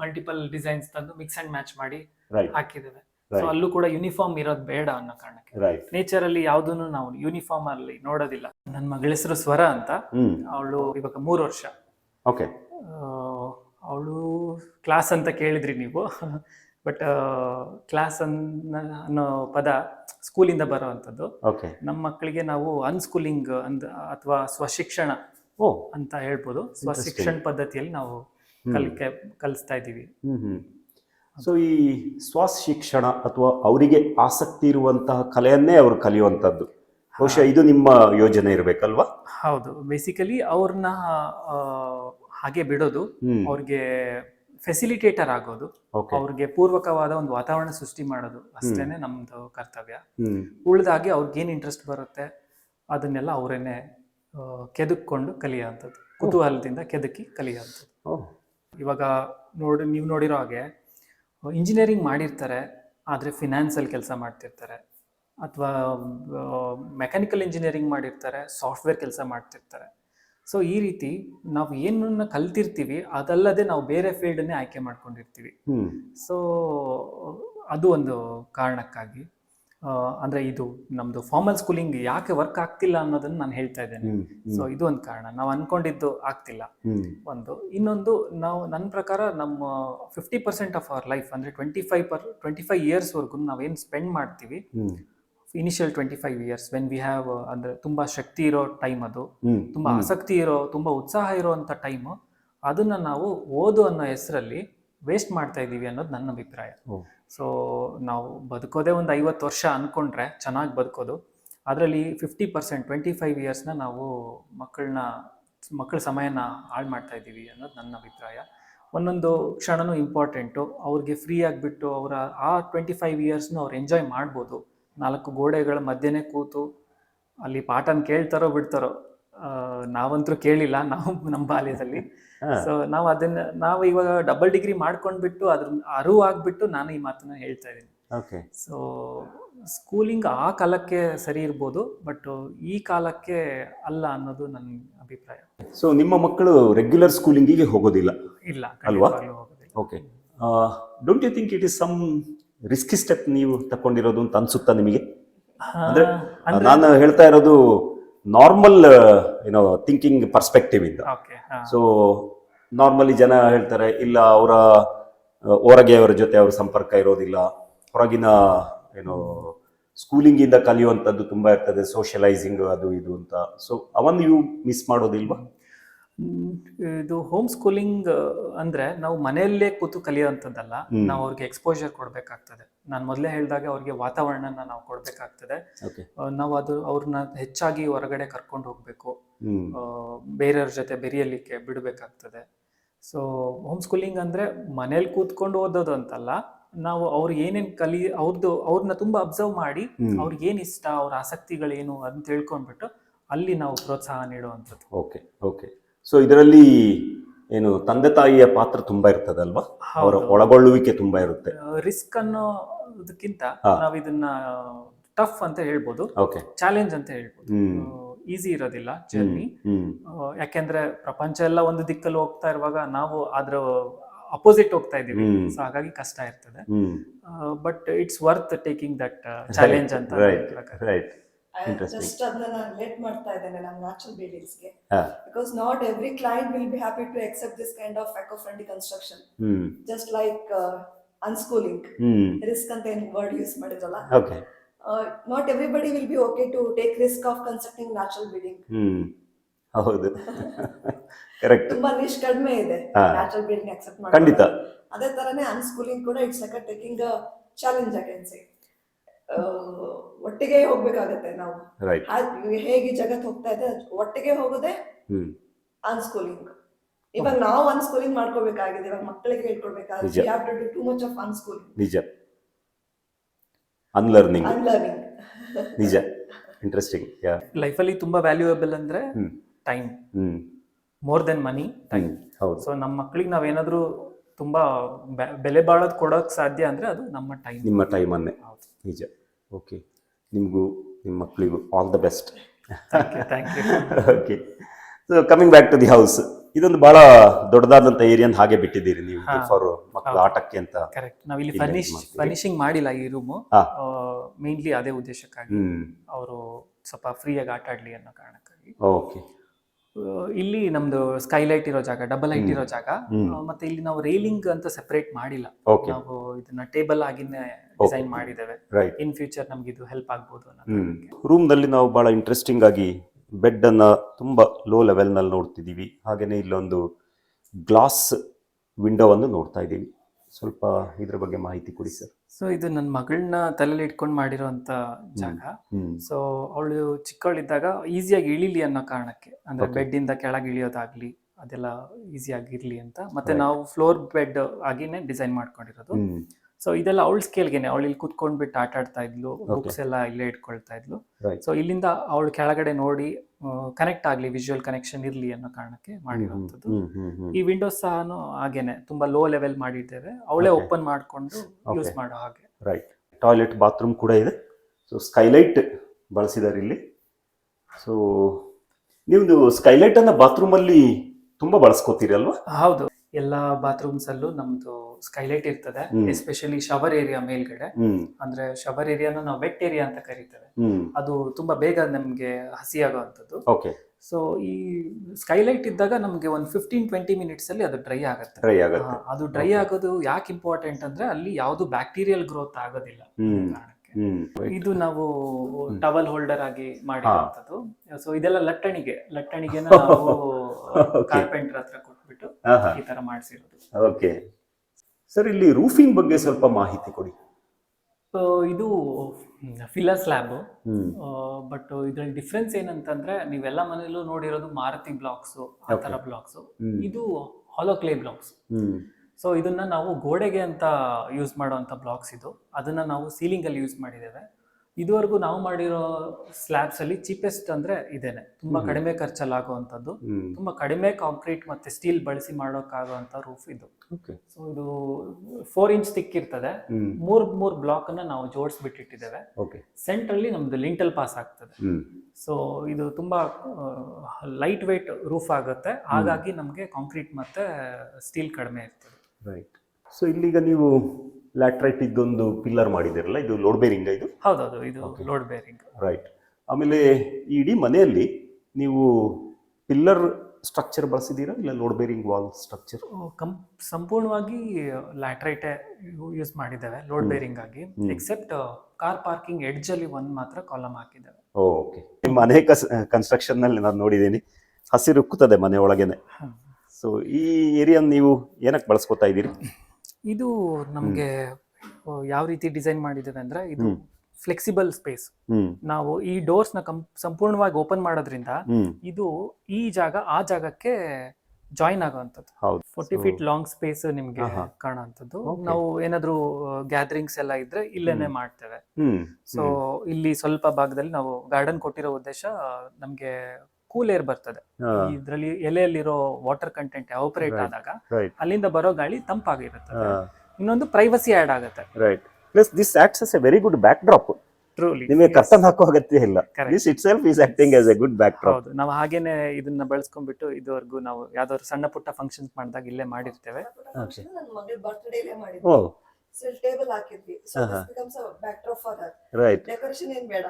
ಮಲ್ಟಿಪಲ್ ಡಿಸೈನ್ಸ್ ತಂದು ಮಿಕ್ಸ್ ಅಂಡ್ ಮ್ಯಾಚ್ ಮಾಡಿ ಹಾಕಿದ್ದೇವೆ. ಸೊ ಅಲ್ಲೂ ಕೂಡ ಯೂನಿಫಾರ್ಮ್ ಇರೋದು ಬೇಡ ಅನ್ನೋ ಕಾರಣಕ್ಕೆ. ನೇಚರ್ ಅಲ್ಲಿ ಯಾವ್ದನ್ನು ನಾವು ಯೂನಿಫಾರ್ಮ್ ಅಲ್ಲಿ ನೋಡೋದಿಲ್ಲ. ನನ್ನ ಮಗಳ ಹೆಸರು ಸ್ವರ ಅಂತ. ಅವಳು ಇವಾಗ ಮೂರು ವರ್ಷ. ಓಕೆ ಅವಳು ಕ್ಲಾಸ್ ಅಂತ ಕೇಳಿದ್ರಿ ನೀವು. ಬಟ್ ಕ್ಲಾಸ್ ಅನ್ನ ಅನ್ನೋ ಪದ ಸ್ಕೂಲಿಂದ ಬರೋವಂಥದ್ದು. ನಮ್ಮ ಮಕ್ಕಳಿಗೆ ನಾವು ಅನ್ಸ್ಕೂಲಿಂಗ್ ಅಂದ ಅಥವಾ ಸ್ವಶಿಕ್ಷಣ ಓ. ಅಂತ ಹೇಳ್ಬೋದು. ಸ್ವಶಿಕ್ಷಣ ಪದ್ಧತಿಯಲ್ಲಿ ನಾವು ಕಲಿಕೆ ಕಲಿಸ್ತಾ ಇದ್ದೀವಿ. ಸೊ ಈ ಸ್ವಾಸ್ ಶಿಕ್ಷಣ ಅಥವಾ ಅವರಿಗೆ ಆಸಕ್ತಿ ಇರುವಂತಹ ಕಲೆಯನ್ನೇ ಅವರು ಕಲಿಯುವಂತದ್ದು ಬಹುಶಃ ಇದು ನಿಮ್ಮ ಯೋಜನೆ ಇರಬೇಕಲ್ವಾ? ಹೌದು. ಬೇಸಿಕಲಿ ಅವ್ರನ್ನ ಹಾಗೆ ಬಿಡೋದು ಅವ್ರಿಗೆ ಫೆಸಿಲಿಟೇಟರ್ ಆಗೋದು ಅವ್ರಿಗೆ ಪೂರ್ವಕವಾದ ಒಂದು ವಾತಾವರಣ ಸೃಷ್ಟಿ ಮಾಡೋದು ಅಷ್ಟೇನೆ ನಮ್ದು ಕರ್ತವ್ಯ. ಉಳಿದಾಗಿ ಅವ್ರಿಗೆ ಏನು ಇಂಟ್ರೆಸ್ಟ್ ಬರುತ್ತೆ ಅದನ್ನೆಲ್ಲ ಅವರೇನೆ ಕೆದಕ್ಕೊಂಡು ಕಲಿಯೋಂಥದ್ದು ಕುತೂಹಲದಿಂದ ಕೆದಕಿ ಕಲಿಯೋಂಥದ್ದು ಇವಾಗ ನೋಡಿ ನೀವು ನೋಡಿರೋ ಹಾಗೆ ಇಂಜಿನಿಯರಿಂಗ್ ಮಾಡಿರ್ತಾರೆ ಆದರೆ ಫಿನಾನ್ಸಲ್ಲಿ ಕೆಲಸ ಮಾಡ್ತಿರ್ತಾರೆ. ಅಥವಾ ಮೆಕ್ಯಾನಿಕಲ್ ಇಂಜಿನಿಯರಿಂಗ್ ಮಾಡಿರ್ತಾರೆ ಸಾಫ್ಟ್ವೇರ್ ಕೆಲಸ ಮಾಡ್ತಿರ್ತಾರೆ. ಸೊ ಈ ರೀತಿ ನಾವು ಏನನ್ನ ಕಲ್ತಿರ್ತೀವಿ ಅದಲ್ಲದೆ ನಾವು ಬೇರೆ ಫೀಲ್ಡನ್ನೇ ಆಯ್ಕೆ ಮಾಡ್ಕೊಂಡಿರ್ತೀವಿ. ಸೊ ಅದು ಒಂದು ಕಾರಣಕ್ಕಾಗಿ. ಅಂದ್ರೆ ಇದು ನಮ್ದು ಫಾರ್ಮಲ್ ಸ್ಕೂಲಿಂಗ್ ಯಾಕೆ ವರ್ಕ್ ಆಗ್ತಿಲ್ಲ ಅನ್ನೋದನ್ನ ನಾನು ಹೇಳ್ತಾ ಇದ್ದೇನೆ. ಸೊ ಇದು ಒಂದು ಕಾರಣ. ನಾವು ಅನ್ಕೊಂಡಿದ್ದು ಆಗ್ತಿಲ್ಲ. ಒಂದು. ಇನ್ನೊಂದು ನಾವು ನನ್ನ ಪ್ರಕಾರ ನಮ್ಮ fifty percent of our life ಅಂದ್ರೆ twenty five per twenty five years ವರ್ಗು ನಾವೇನು ಸ್ಪೆಂಡ್ ಮಾಡ್ತೀವಿ initial twenty five years when we have ಅಂದ್ರೆ ತುಂಬಾ ಶಕ್ತಿ ಇರೋ ಟೈಮ್ ಅದು ತುಂಬಾ ಆಸಕ್ತಿ ಇರೋ ತುಂಬಾ ಉತ್ಸಾಹ ಇರೋವಂಥ ಟೈಮ್ ಅದನ್ನ ನಾವು ಓದು ಅನ್ನೋ ಹೆಸರಲ್ಲಿ ವೇಸ್ಟ್ ಮಾಡ್ತಾ ಇದ್ದೀವಿ ಅನ್ನೋದು ನನ್ನ ಅಭಿಪ್ರಾಯ. ಸೊ ನಾವು ಬದುಕೋದೇ ಒಂದು ಐವತ್ತು ವರ್ಷ ಅಂದ್ಕೊಂಡ್ರೆ ಚೆನ್ನಾಗಿ ಬದುಕೋದು. ಅದರಲ್ಲಿ ಫಿಫ್ಟಿ ಪರ್ಸೆಂಟ್ ಟ್ವೆಂಟಿ ಫೈವ್ ಇಯರ್ಸ್ನ ನಾವು ಮಕ್ಕಳನ್ನ ಮಕ್ಕಳ ಸಮಯನ ಹಾಳು ಮಾಡ್ತಾ ಇದ್ದೀವಿ ಅನ್ನೋದು ನನ್ನ ಅಭಿಪ್ರಾಯ. ಒಂದೊಂದು ಕ್ಷಣನೂ ಇಂಪಾರ್ಟೆಂಟು ಅವ್ರಿಗೆ ಫ್ರೀ ಆಗಿಬಿಟ್ಟು ಅವರ ಆ ಟ್ವೆಂಟಿ ಫೈವ್ ಇಯರ್ಸ್ನು ಅವ್ರು ಎಂಜಾಯ್ ಮಾಡ್ಬೋದು. ನಾಲ್ಕು ಗೋಡೆಗಳ ಮಧ್ಯನೇ ಕೂತು ಅಲ್ಲಿ ಪಾಠನ ಕೇಳ್ತಾರೋ ಬಿಡ್ತಾರೋ ನಾವಂತರೂ ನಾವಂತೂ ಕೇಳಿಲ್ಲ ನಾವು ನಮ್ಮ ಬಾಲ್ಯದಲ್ಲಿ. ಸೊ ನಾವು ಅದನ್ನ ನಾವು ಇವಾಗ ಡಬಲ್ ಡಿಗ್ರಿ ಮಾಡ್ಕೊಂಡ್ಬಿಟ್ಟು ಅದ್ರ ಅರಿವು ಆಗ್ಬಿಟ್ಟು ನಾನು ಈ ಮಾತನ್ನ ಹೇಳ್ತಾ ಇದ್ದೀನಿ ಓಕೆ ಸೊ ಸ್ಕೂಲಿಂಗ್ ಆ ಕಾಲಕ್ಕೆ ಸರಿ ಇರ್ಬೋದು ಬಟ್ ಈ ಕಾಲಕ್ಕೆ ಅಲ್ಲ ಅನ್ನೋದು ನನ್ನ ಅಭಿಪ್ರಾಯ. ಸೊ ನಿಮ್ಮ ಮಕ್ಕಳು ರೆಗ್ಯುಲರ್ ಸ್ಕೂಲಿಂಗಿಗೆ ಹೋಗೋದಿಲ್ಲ? ಇಲ್ಲ ಅಲ್ವಾ? Okay don't you think it is some risky step ನೀವು ತಕೊಂಡಿರೋದು ಅಂತ ಅನ್ಸುತ್ತಾ ನಿಮಗೆ? ಅಂದ್ರೆ ನಾನು ಹೇಳ್ತಾ ಇರೋದು ನಾರ್ಮಲ್ ಏನೋ ಥಿಂಕಿಂಗ್ ಪರ್ಸ್ಪೆಕ್ಟಿವ್ ಇಂದ. ಸೊ ನಾರ್ಮಲಿ ಜನ ಹೇಳ್ತಾರೆ ಇಲ್ಲ ಅವರ ಹೊರಗೆ ಅವರ ಜೊತೆ ಅವ್ರ ಸಂಪರ್ಕ ಇರೋದಿಲ್ಲ. ಹೊರಗಿನ ಏನು ಸ್ಕೂಲಿಂಗ್ ಇಂದ ಕಲಿಯುವಂಥದ್ದು ತುಂಬಾ ಇರ್ತದೆ ಸೋಷಿಯಲೈಸಿಂಗ್ ಅದು ಇದು ಅಂತ. ಸೊ ಅವನ್ ಇವು ಮಿಸ್ ಮಾಡೋದಿಲ್ವಾ? ಇದು ಹೋಮ್ ಸ್ಕೂಲಿಂಗ್ ಅಂದ್ರೆ ನಾವು ಮನೆಯಲ್ಲೇ ಕೂತು ಕಲಿಯುವಂಥದ್ದಲ್ಲ ಹ್ಮ್. ನಾವು ಅವ್ರಿಗೆ ಎಕ್ಸ್ಪೋಜರ್ ಕೊಡ್ಬೇಕಾಗ್ತದೆ. ನಾನು ಮೊದಲೇ ಹೇಳಿದಾಗ ಅವ್ರಿಗೆ ವಾತಾವರಣನ ನಾವು ಕೊಡ್ಬೇಕಾಗ್ತದೆ. ನಾವು ಅದು ಅವ್ರನ್ನ ಹೆಚ್ಚಾಗಿ ಹೊರಗಡೆ ಕರ್ಕೊಂಡು ಹೋಗ್ಬೇಕು. ಬೇರೆಯವ್ರ ಜೊತೆ ಬೆರೆಯಲಿಕ್ಕೆ ಬಿಡಬೇಕಾಗ್ತದೆ. ಸೊ ಹೋಮ್ ಸ್ಕೂಲಿಂಗ್ ಅಂದ್ರೆ ಮನೇಲಿ ಕೂತ್ಕೊಂಡು ಓದೋದು ಅಂತಲ್ಲ ನಾವು ಅವ್ರು ಏನೇನ್ ಕಲಿ ಅವ್ರದ್ದು ಅವ್ರನ್ನ ತುಂಬಾ ಅಬ್ಸರ್ವ್ ಮಾಡಿ ಅವ್ರಿಗೆ ಏನ್ ಇಷ್ಟ ಅವ್ರ ಆಸಕ್ತಿಗಳೇನು ಅಂತ ತಿಳ್ಕೊಂಡ್ಬಿಟ್ಟು ಅಲ್ಲಿ ನಾವು ಪ್ರೋತ್ಸಾಹ ನೀಡುವಂಥದ್ದು. ಓಕೆ ಓಕೆ ಸೊ ಇದರಲ್ಲಿ ಏನು ತಂದೆ ತಾಯಿಯ ಪಾತ್ರ ತುಂಬಾ ಇರ್ತದಲ್ವಾ? ಅವರ ಒಳಗೊಳ್ಳುವಿಕೆ ತುಂಬಾ ಇರುತ್ತೆ. ರಿಸ್ಕ್ ಅನ್ನೋದಕ್ಕಿಂತ ನಾವು ನಾವ್ ಇದನ್ನ ಟಫ್ ಅಂತ ಹೇಳ್ಬೋದು. ಓಕೆ ಚಾಲೆಂಜ್ ಅಂತ ಹೇಳ್ಬೋದು. ಈಸಿ ಇರೋದಿಲ್ಲ ಜರ್ನಿ ಯಾಕೆಂದ್ರೆ ಪ್ರಪಂಚ ಎಲ್ಲ ಒಂದು ದಿಕ್ಕಲ್ಲಿ ಹೋಗ್ತಾ ಇರುವಾಗ ನಾವು ಅದ್ರ ಅಪೋಸಿಟ್ ಹೋಗ್ತಾ ಇದೀವಿ. ಸೊ ಹಾಗಾಗಿ ಕಷ್ಟ ಇರ್ತದೆ. But it's worth taking that challenge ಅಂತ ರೈಟ್ ಜಸ್ಟ್ ಅದನ್ನ ನಾನು ಲೇಟ್ ಮಾಡ್ತಾ ಇದ್ದೇನೆ ನಮ್ಮ natural ಬಿಲ್ಡಿಂಗ್ಸ್ಗೆ. Because not every client will be happy to accept this kind of eco friendly construction just like unschooling risk ಅಂತ ಏನು ವರ್ಡ್ ಯೂಸ್ ಮಾಡಿದ್ರಲ್ಲ? Not everybody will be okay to take risk of constructing natural building ಹೌದು. Correct ತುಂಬಾ ನಿಶ್ ಕಡಿಮೆ ಇದೆ. Natural building accept ಮಾಡಿ ಖಂಡಿತ. ಅದೇ ತರನೇ ಅನ್ಸ್ಕೂಲಿಂಗ್ ಕೂಡ ಇಟ್ಸ್ ಲೈಕ್ ಟೇಕಿಂಗ್ ಚಾಲೆಂಜ್ ಅಗೇನ್ಸಿ ಒಟ್ಟಿಗೆ ಹೋಗ್ಬೇಕಾಗತ್ತೆ ನಾವು. ರೈಟ್ ಹೇಗೆ ಜಗತ್ ಹೋಗ್ತಾ ಇದೆ ಒಟ್ಟಿಗೆ ಹೋಗೋದೇ ಹ್ಮ್. ಅನ್ಸ್ಕೂಲಿಂಗ್ ಇವಾಗ ನಾವು ಅನ್ಸ್ಕೂಲಿಂಗ್ ಮಾಡ್ಕೋಬೇಕಾಗಿದೆ ಇವಾಗ ಮಕ್ಕಳಿಗೆ ಹೇಳ್ಕೊಡ್ಬೇಕಾದ್ರೆ ನಿಜ. Have to do too much of unschooling ನಿಜ. ಅನ್ಲರ್ನಿಂಗ್ ಅನ್ಲರ್ನಿಂಗ್ ನಿಜ. ಇಂಟ್ರೆಸ್ಟಿಂಗ್ ಯಾ ಲೈಫಲ್ಲಿ ತುಂಬಾ ವ್ಯಾಲ್ಯೂಯಬಲ್ ಅಂದ್ರೆ time hmm. More than money time ಹೌದು. ಸೊ ನಮ್ಮ ಮಕ್ಳಿಗೆ ನಾವೇನಾದ್ರೂ ತುಂಬಾ ಬೆಲೆ ಬಾಳೋದ್ ಕೊಡೋಕ್ ಸಾಧ್ಯ ಅಂದ್ರೆ ಅದು ನಮ್ಮ ಟೈಮ್ ನಿಮ್ಮ ಟೈಮನ್ನೇ ನಿಜ. ಓಕೆ ನಿಮಗೂ ನಿಮ್ಮ ಮಕ್ಕಳಿಗೂ all the best okay so coming back to the house ಇದೊಂದು ಬಹಳ ದೊಡ್ಡದಾದಂಥ ಅಂತ ಹಾಗೆ ಬಿಟ್ಟಿದ್ದೀರಿ ನೀವು. ಫಾರ್ ಮಕ್ಕಳ ಆಟಕ್ಕೆ ಅಂತ ಕರೆಕ್ಟ್ ನಾವು ಇಲ್ಲಿ ಫರ್ನಿಶ್. ಫರ್ನಿಶಿಂಗ್ ಮಾಡಿಲ್ಲ ಈ ರೂಮು. ಮೇನ್ಲಿ ಅದೇ ಉದ್ದೇಶಕ್ಕಾಗಿ ಅವರು ಸ್ವಲ್ಪ ಫ್ರೀಯಾಗಿ ಆಟ ಆಡ್ಲಿ ಅನ್ನೋ ಕಾರಣಕ್ಕಾಗಿ. ಓಕೆ ಇಲ್ಲಿ ನಮ್ದು ಸ್ಕೈಲೈಟ್ ಇರೋ ಜಾಗ ಡಬಲ್ ಲೈಟ್. ಇರೋ ಜಾಗ. ಮತ್ತೆ ಇಲ್ಲಿ ನಾವು ರೇಲಿಂಗ್ ಅಂತ ಸೆಪರೇಟ್ ಮಾಡಿಲ್ಲ. ನಾವು ಇದನ್ನ ಟೇಬಲ್ ಆಗಿನೇ ಡಿಸೈನ್ ಮಾಡಿದ್ದೇವೆ. ಇನ್ ಫ್ಯೂಚರ್ ನಮ್ಗೆ ಇದು ಹೆಲ್ಪ್ ಆಗ್ಬೋದು ರೂಮ್ನಲ್ಲಿ. ನಾವು ಬಹಳ ಇಂಟ್ರೆಸ್ಟಿಂಗ್ ಆಗಿ ಬೆಡ್ ಅನ್ನ ತುಂಬಾ ಲೋ ಲೆವೆಲ್ನಲ್ಲಿ ನೋಡ್ತಿದೀವಿ ಹಾಗೇನೆ ಇಲ್ಲೊಂದು ಗ್ಲಾಸ್ ವಿಂಡೋ ಅನ್ನು ನೋಡ್ತಾ ಇದ್ದೀವಿ. ಸ್ವಲ್ಪ ಇದ್ರ ಬಗ್ಗೆ ಮಾಹಿತಿ ಕೊಡಿ ಸರ್ ಸೊ ಇದು ನನ್ನ ಮಗಳನ್ನ ತಲೆಯಲ್ಲಿ ಇಟ್ಕೊಂಡು ಮಾಡಿರೋಂಥ ಜಾಗ. ಸೊ ಅವಳು ಚಿಕ್ಕವಳಿದ್ದಾಗ ಈಸಿಯಾಗಿ ಇಳಿಲಿ ಅನ್ನೋ ಕಾರಣಕ್ಕೆ. ಅಂದ್ರೆ ಬೆಡ್ ಇಂದ ಕೆಳಗೆ ಇಳಿಯೋದಾಗ್ಲಿ ಅದೆಲ್ಲ ಈಸಿಯಾಗಿ ಇರ್ಲಿ ಅಂತ. ಮತ್ತೆ ನಾವು ಫ್ಲೋರ್ ಬೆಡ್ ಆಗಿನೇ ಡಿಸೈನ್ ಮಾಡ್ಕೊಂಡಿರೋದು. ಸೊ ಇದೆಲ್ಲ ಅವಳ ಸ್ಕೇಲ್ಗೆನೆ ಅವಳು ಇಲ್ಲಿ ಕುತ್ಕೊಂಡ್ಬಿಟ್ಟು ಆಟ ಆಡ್ತಾ ಇದ್ಲು. ಬುಕ್ಸ್ ಎಲ್ಲ ಇಲ್ಲೇ ಇಟ್ಕೊಳ್ತಾ ಇದ್ಲು. ಸೊ ಇಲ್ಲಿಂದ ಅವಳು ಕೆಳಗಡೆ ನೋಡಿ ಕನೆಕ್ಟ್ ಆಗ್ಲಿ ವಿಜುವಲ್ ಕನೆಕ್ಷನ್ ಇರ್ಲಿ ಅನ್ನೋ ಕಾರಣಕ್ಕೆ ಮಾಡಿರುವಂಥದ್ದು. ಈ ವಿಂಡೋಸ್ ಸಹನು ಹಾಗೇನೆ. ತುಂಬಾ ಲೋ ಲೆವೆಲ್ ಮಾಡಿದ್ದೇವೆ. ಅವಳೇ ಓಪನ್ ಮಾಡ್ಕೊಂಡು ಯೂಸ್ ಮಾಡೋ ಹಾಗೆ. ರೈಟ್ ಟಾಯ್ಲೆಟ್ ಬಾತ್ರೂಮ್ ಕೂಡ ಇದೆ. ಸೊ ಸ್ಕೈಲೈಟ್ ಬಳಸಿದ್ದಾರೆ ಇಲ್ಲಿ. ಸೊ ನೀವು ಸ್ಕೈಲೈಟ್ ಅನ್ನ ಬಾತ್ರೂಮ್ ಅಲ್ಲಿ ತುಂಬಾ ಬಳಸ್ಕೋತೀರಿ ಅಲ್ವಾ? ಹೌದು. ಎಲ್ಲಾ ಬಾತ್ರೂಮ್ಸ್ ಅಲ್ಲೂ ನಮ್ದು ಸ್ಕೈಲೈಟ್ ಇರ್ತದೆ. ಎಸ್ಪೆಷಲಿ ಶವರ್ ಏರಿಯಾ ಮೇಲ್ಗಡೆ. ಅಂದ್ರೆ ಶವರ್ ಏರಿಯಾನ ನಾವು ವೆಟ್ ಏರಿಯಾ ಅಂತ ಕರಿತೇವೆ. ಅದು ತುಂಬಾ ಬೇಗ ನಮ್ಗೆ ಹಸಿ ಓಕೆ ಸೊ ಈ ಸ್ಕೈಲೈಟ್ ಇದ್ದಾಗ ನಮ್ಗೆ ಒಂದು ಫಿಫ್ಟೀನ್ ಟ್ವೆಂಟಿ ಮಿನಿಟ್ಸ್ ಅಲ್ಲಿ ಅದು ಡ್ರೈ ಆಗುತ್ತೆ. ಅದು ಡ್ರೈ ಆಗೋದು ಯಾಕೆ ಇಂಪಾರ್ಟೆಂಟ್ ಅಂದ್ರೆ ಅಲ್ಲಿ ಯಾವುದು ಬ್ಯಾಕ್ಟೀರಿಯಲ್ ಗ್ರೋತ್ ಆಗೋದಿಲ್ಲ. ಇದು ನಾವು ಟವಲ್ ಹೋಲ್ಡರ್ ಆಗಿ ಮಾಡಿರುವಂತದ್ದು ಸೊ ಇದೆಲ್ಲ ಲಟ್ಟಣಿಗೆ ಲಟ್ಟಣಿಗೆನ ನಾವು. ಕಾರ್ಪೆಂಟರ್ ಹತ್ರ ಆಹಾ. ಈ ತರ ಮಾಡಿಸಿರೋದು. ಓಕೆ. ಸರ್ ಇಲ್ಲಿ ರೂಫಿಂಗ್ ಬಗ್ಗೆ ಸ್ವಲ್ಪ ಮಾಹಿತಿ ಕೊಡಿ. ಸೊ ಇದು ಫಿಲ್ಲರ್ ಸ್ಲ್ಯಾಬ್ ಬಟ್ ಇದ್ರಲ್ಲಿ ಡಿಫ್ರೆನ್ಸ್ ಏನಂತಂದ್ರೆ ನೀವೆಲ್ಲ ಮನೇಲೂ ನೋಡಿರೋದು ಮಾರುತಿ ಬ್ಲಾಕ್ಸ್ ಆ ತರ. ಬ್ಲಾಕ್ಸ್. ಇದು ಹಾಲೋ ಕ್ಲೇ ಬ್ಲಾಕ್ಸ್ ಸೊ ಇದನ್ನ ನಾವು ಗೋಡೆಗೆ ಅಂತ ಯೂಸ್ ಮಾಡುವಂತ ಬ್ಲಾಕ್ಸ್ ಇದು. ಅದನ್ನ ನಾವು ಸೀಲಿಂಗ್ ಅಲ್ಲಿ ಯೂಸ್ ಮಾಡಿದ್ದೇವೆ. ಇದುವರೆಗೂ ನಾವು ಮಾಡಿರೋ ಸ್ಲ್ಯಾಬ್ಸ್ ಅಲ್ಲಿ ಚೀಪೆಸ್ಟ್ ಅಂದ್ರೆ ಇದೇನೆ. ತುಂಬಾ ಕಡಿಮೆ ಖರ್ಚಲ್ಲಿ ಆಗುವಂತದ್ದು ತುಂಬಾ ಕಡಿಮೆ ಕಾಂಕ್ರೀಟ್ ಮತ್ತೆ ಸ್ಟೀಲ್ ಬಳಸಿ ಮಾಡೋಕ್ಕಾಗುವಂತ ರೂಫ್ ಇದು. ಸೊ ಇದು ಫೋರ್ ಇಂಚ್ ತಿಕ್ ಇರ್ತದೆ. ಮೂರ್ ಮೂರ್ ಬ್ಲಾಕ್ ಅನ್ನ ನಾವು ಜೋಡಿಸ್ಬಿಟ್ಟಿಟ್ಟಿದ್ದೇವೆ. ಸೆಂಟ್ರಲ್ಲಿ ನಮ್ದು ಲಿಂಟಲ್ ಪಾಸ್ ಆಗ್ತದೆ. ಸೊ ಇದು ತುಂಬಾ ಲೈಟ್ ವೇಟ್ ರೂಫ್ ಆಗುತ್ತೆ. ಹಾಗಾಗಿ ನಮಗೆ ಕಾಂಕ್ರೀಟ್ ಮತ್ತೆ ಸ್ಟೀಲ್ ಕಡಿಮೆ ಇರ್ತದೆ. ರೈಟ್ ಸೊ ಇಲ್ಲಿಗ ನೀವು ಲ್ಯಾಟ್ರೈಟ್ ಇದೊಂದು ಪಿಲ್ಲರ್ ಮಾಡಿದಿರಲ್ಲ ಇದು ಲೋಡ್ ಬೇರಿಂಗ್ ಇದು? ಹೌದೌದು ಇದು ಲೋಡ್ ಬೇರಿಂಗ್ ರೈಟ್ ಆಮೇಲೆ ಈ ಇಡೀ ಮನೆಯಲ್ಲಿ ನೀವು ಪಿಲ್ಲರ್ ಸ್ಟ್ರಕ್ಚರ್ ಬಳಸಿದ್ದೀರಾ ಇಲ್ಲ ಲೋಡ್ ಬೇರಿಂಗ್ ವಾಲ್ ಸ್ಟ್ರಕ್ಚರ್ ಕಂ ಸಂಪೂರ್ಣವಾಗಿ ಲ್ಯಾಟ್ರೈಟೆ ಯೂಸ್ ಮಾಡಿದ್ದೇವೆ ಲೋಡ್. ಬೇರಿಂಗ್ ಆಗಿ. ಎಕ್ಸೆಪ್ಟ್ ಕಾರ್ ಪಾರ್ಕಿಂಗ್ ಎಡ್ಜ್ ಅಲ್ಲಿ ಒಂದು ಮಾತ್ರ ಕಾಲಮ್ ಹಾಕಿದ್ದೇವೆ. ಓಕೆ ನಿಮ್ಮ ಮನೆ ಕಸ್ ಕನ್ಸ್ಟ್ರಕ್ಷನ್ನಲ್ಲಿ ನಾನು ನೋಡಿದ್ದೀನಿ ಹಸಿರು ಉಕ್ಕುತ್ತದೆ ಮನೆ ಒಳಗೇನೆ. ಸೊ ಈ ಏರಿಯಾ ನೀವು ಏನಕ್ಕೆ ಬಳಸ್ಕೊತಾ ಇದ್ದೀರಿ? ಇದು ನಮಗೆ ಯಾವ ರೀತಿ ಡಿಸೈನ್ ಮಾಡಿದ್ದೇವೆ ಅಂದ್ರೆ ಇದು ಫ್ಲೆಕ್ಸಿಬಲ್ ಸ್ಪೇಸ್. ನಾವು ಈ ಡೋರ್ಸ್ನ ಸಂಪೂರ್ಣವಾಗಿ ಓಪನ್ ಮಾಡೋದ್ರಿಂದ ಇದು ಈ ಜಾಗ ಆ ಜಾಗಕ್ಕೆ ಜಾಯಿನ್ ಆಗುವಂತದ್ದು ಫೋರ್ಟಿ ಫೀಟ್ ಲಾಂಗ್ ಸ್ಪೇಸ್ ನಿಮ್ಗೆ. ಕಾಣುವಂಥದ್ದು. ನಾವು ಏನಾದ್ರು ಗ್ಯಾದರಿಂಗ್ಸ್ ಎಲ್ಲ ಇದ್ರೆ ಇಲ್ಲೇನೆ ಮಾಡ್ತೇವೆ. ಸೊ ಇಲ್ಲಿ ಸ್ವಲ್ಪ ಭಾಗದಲ್ಲಿ ನಾವು ಗಾರ್ಡನ್ ಕೊಟ್ಟಿರೋ ಉದ್ದೇಶ ನಮ್ಗೆ ಕೂಲ್ ಏರ್ ಬರ್ತದೆ. ಇದ್ರಲ್ಲಿ ಎಲೆಯಲ್ಲಿರೋ ವಾಟರ್ ಕಂಟೆಂಟ್ ಆಪರೇಟ್ ಆದಾಗ ಅಲ್ಲಿಂದ ಬರೋ ಗಾಳಿ ತಂಪಾಗಿರುತ್ತೆ ಇನ್ನೊಂದು ಪ್ರೈವಸಿ ಆಡ್ ಆಗುತ್ತೆ. Right plus this acts as a very good backdrop truly ನಿಮಗೆ ಕರ್ತನ್ ಹಾಕೋ ಅಗತ್ಯ ಇಲ್ಲ. This itself is acting as a good backdrop ಹೌದು. ನಾವು ಹಾಗೇನೆ ಇದನ್ನ ಬೆಳೆಸ್ಕೊಂಡ್ಬಿಟ್ಟು ಇದುವರೆಗೂ ನಾವು ಯಾವ್ದಾದ್ರು ಸಣ್ಣ ಪುಟ್ಟ ಫಂಕ್ಷನ್ಸ್ ಮಾಡಿದಾಗ ಇಲ್ಲೇ ಮಾಡಿರ್ತೇವೆ. Okay. ನನ್ನ ಮಗಳ ಬರ್ತ್ಡೇಲೆ ಓ. ಮಾಡಿದ್ವಿ ಸೊ ಟೇಬಲ್ ಹಾಕಿದ್ವಿ. ಸೊ ಆಹಾ. Becomes backdrop for that right decoration ಏನ್ ಬೇಡ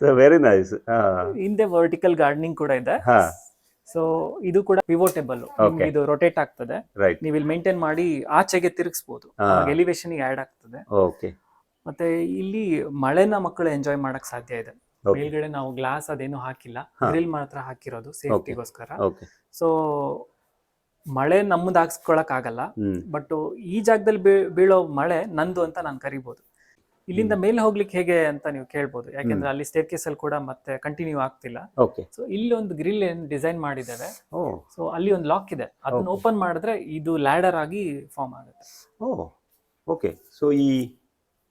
ಸೊ ವೆರಿ ನೈಸ್ ಹಿಂದೆ ವರ್ಟಿಕಲ್ ಗಾರ್ಡನಿಂಗ್ ಕೂಡ ಇದೆ. ಹಾ. ಸೊ ಇದು ಕೂಡ ಪಿವೋಟೇಬಲ್. ಇದು ರೊಟೇಟ್ ಆಗ್ತದೆ. ರೈಟ್ ನೀವು ಇಲ್ಲಿ ಮೇಂಟೈನ್ ಮಾಡಿ ಆಚೆಗೆ ತಿರುಗಿಸಬಹುದು. ಎಲಿವೇಶನ್ ಆಡ್ ಆಗ್ತದೆ. ಓಕೆ ಮತ್ತೆ ಇಲ್ಲಿ ಮಳೆನ ಮಕ್ಕಳು ಎಂಜಾಯ್ ಮಾಡಕ್ ಸಾಧ್ಯ ಇದೆ. ಮೇಲ್ಗಡೆ ನಾವು ಗ್ಲಾಸ್ ಅದೇನು ಹಾಕಿಲ್ಲ. ಗ್ರಿಲ್ ಮಾತ್ರ ಹಾಕಿರೋದು ಸೇಫ್ಟಿಗೋಸ್ಕರ ಓಕೆ ಸೊ ಮಳೆ ನಮ್ಮದು ಹಾಕ್ಸ್ಕೊಳಕ್ ಆಗಲ್ಲ. ಬಟ್ ಈ ಜಾಗದಲ್ಲಿ ಬೀಳೋ ಮಳೆ ನಂದು ಅಂತ ನಾನು ಕರಿಬಹುದು ಇಲ್ಲಿಂದ ಮೇಲೆ ಹೋಗ್ಲಿಕ್ಕೆ ಹೇಗೆ ಅಂತ ನೀವು ಕೇಳ್ಬೋದು. ಯಾಕಂದ್ರೆ ಅಲ್ಲಿ ಸ್ಟೇರ್ ಕೇಸ್ ಅಲ್ಲಿ ಕೂಡ ಮತ್ತೆ ಕಂಟಿನ್ಯೂ ಆಗ್ತಿಲ್ಲ. ಓಕೆ ಸೊ ಇಲ್ಲಿ ಒಂದು ಗ್ರಿಲ್ ಏನ್ ಡಿಸೈನ್ ಮಾಡಿದ್ದೇವೆ. ಸೊ ಅಲ್ಲಿ ಒಂದು ಲಾಕ್ ಇದೆ. ಅದನ್ನ ಓಪನ್ ಮಾಡಿದ್ರೆ ಇದು ಲ್ಯಾಡರ್ ಆಗಿ ಫಾರ್ಮ್ ಆಗುತ್ತೆ. ಓ ಓಕೆ ಸೊ ಈ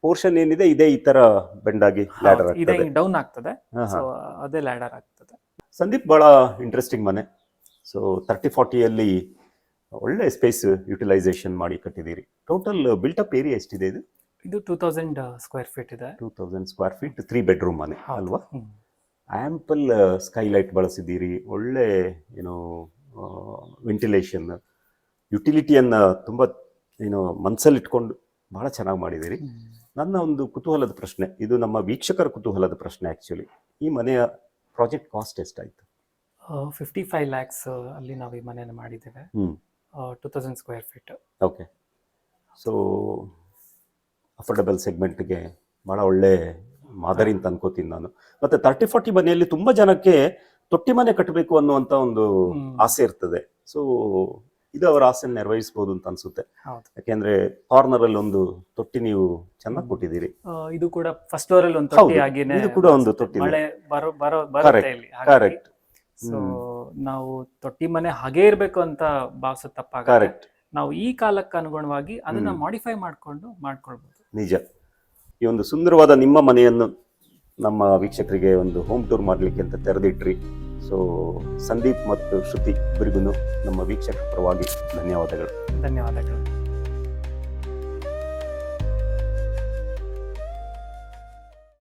ಪೋರ್ಷನ್ ಏನಿದೆ ಇದೇ ಈ ತರ ಬೆಂಡ್ ಆಗಿ ಲ್ಯಾಡರ್ ಇದೆ ಡೌನ್ ಆಗ್ತದೆ. ಸೊ ಅದೇ ಲ್ಯಾಡರ್ ಆಗ್ತದೆ. ಸಂದೀಪ್ ಬಹಳ ಇಂಟ್ರೆಸ್ಟಿಂಗ್ ಮನೆ. ಸೊ ತರ್ಟಿ ಫಾರ್ಟಿಯಲ್ಲಿ ಒಳ್ಳೆ ಸ್ಪೇಸ್ ಯುಟಿಲೈಸೇಷನ್ ಮಾಡಿ ಕಟ್ಟಿದ್ದೀರಿ. ಟೋಟಲ್ ಬಿಲ್ಟ್ ಅಪ್ ಏರಿಯಾ ಎಷ್ಟಿದೆ ಇದು? ಇದು ಟೂ ತೌಸಂಡ್ ಸ್ಕ್ವೇರ್ ಫೀಟ್ ಇದೆ. Two thousand square feet three bedroom ಮನೆ. ಅಲ್ವಾ. ಆ್ಯಂಪಲ್ ಸ್ಕೈಲೈಟ್ ಬಳಸಿದ್ದೀರಿ. ಒಳ್ಳೆ ಏನು ವೆಂಟಿಲೇಷನ್ ಯುಟಿಲಿಟಿಯನ್ನು ತುಂಬ ಏನು ಮನಸ್ಸಲ್ಲಿ ಇಟ್ಕೊಂಡು ಬಹಳ ಚೆನ್ನಾಗಿ ಮಾಡಿದ್ದೀರಿ. ನನ್ನ ಒಂದು ಕುತೂಹಲದ ಪ್ರಶ್ನೆ ಇದು ನಮ್ಮ ವೀಕ್ಷಕರ ಕುತೂಹಲದ ಪ್ರಶ್ನೆ ಆ್ಯಕ್ಚುಲಿ ಈ ಮನೆಯ ಪ್ರಾಜೆಕ್ಟ್ ಕಾಸ್ಟ್ ಎಷ್ಟಾಯಿತು? ಫಿಫ್ಟಿ ಫೈವ್ ಲ್ಯಾಕ್ಸ್ ಅಲ್ಲಿ ನಾವು ಈ ಮನೆಯನ್ನು ಮಾಡಿದ್ದೇವೆ. ಹ್ಞೂ two thousand square feet okay so affordable ಸೆಗ್ಮೆಂಟ್ಗೆ ಭಾಳ ಒಳ್ಳೆ ಮಾದರಿ ಅಂತ ಅನ್ಕೋತೀನಿ ನಾನು. ಮತ್ತೆ ತರ್ಟಿ ಫಾರ್ಟಿ ಮನೆಯಲ್ಲಿ ತುಂಬಾ ಜನಕ್ಕೆ ತೊಟ್ಟಿ ಮನೆ ಕಟ್ಟಬೇಕು ಅನ್ನುವಂತ ಒಂದು. ಆಸೆ ಇರ್ತದೆ. ಸೊ ಇದು ಅವರ ಆಸೆ ನೆರವೇರಿಸಬಹುದು ಅಂತ ಅನ್ಸುತ್ತೆ. ಯಾಕೆಂದ್ರೆ ಕಾರ್ನರ್ ಅಲ್ಲಿ ಒಂದು ತೊಟ್ಟಿ ನೀವು ಚೆನ್ನಾಗಿ ಕೊಟ್ಟಿದ್ದೀರಿ. ಇದು ಕೂಡ ಫಸ್ಟ್ ಫ್ಲೋರ್ ಅಲ್ಲಿ ಒಂದು ತೊಟ್ಟಿ ಆಗಿನೇ ಇದು ಕೂಡ ಒಂದು ತೊಟ್ಟಿ ಕರೆಕ್ಟ್ ಸೊ ನಾವು ತೊಟ್ಟಿ ಮನೆ ಹಾಗೆ ಇರಬೇಕು ಅಂತ ಭಾವಿಸೋ ತಪ್ಪಾಗ ಕರೆಕ್ಟ್ ನಾವು ಈ ಕಾಲಕ್ಕೆ ಅನುಗುಣವಾಗಿ ಅದನ್ನ ಮಾಡಿಫೈ ಮಾಡ್ಕೊಂಡು ಮಾಡ್ಕೊಳ್ಬಹುದು ನಿಜ. ಈ ಒಂದು ಸುಂದರವಾದ ನಿಮ್ಮ ಮನೆಯನ್ನು ನಮ್ಮ ವೀಕ್ಷಕರಿಗೆ ಒಂದು ಹೋಮ್ ಟೂರ್ ಮಾಡಲಿಕ್ಕೆ ಅಂತ ತೆರೆದಿಟ್ರಿ. ಸೊ ಸಂದೀಪ್ ಮತ್ತು ಶ್ರುತಿ ಇಬ್ಬರಿಗೂ ನಮ್ಮ ವೀಕ್ಷಕ ಪರವಾಗಿ ಧನ್ಯವಾದಗಳು. ಧನ್ಯವಾದಗಳು.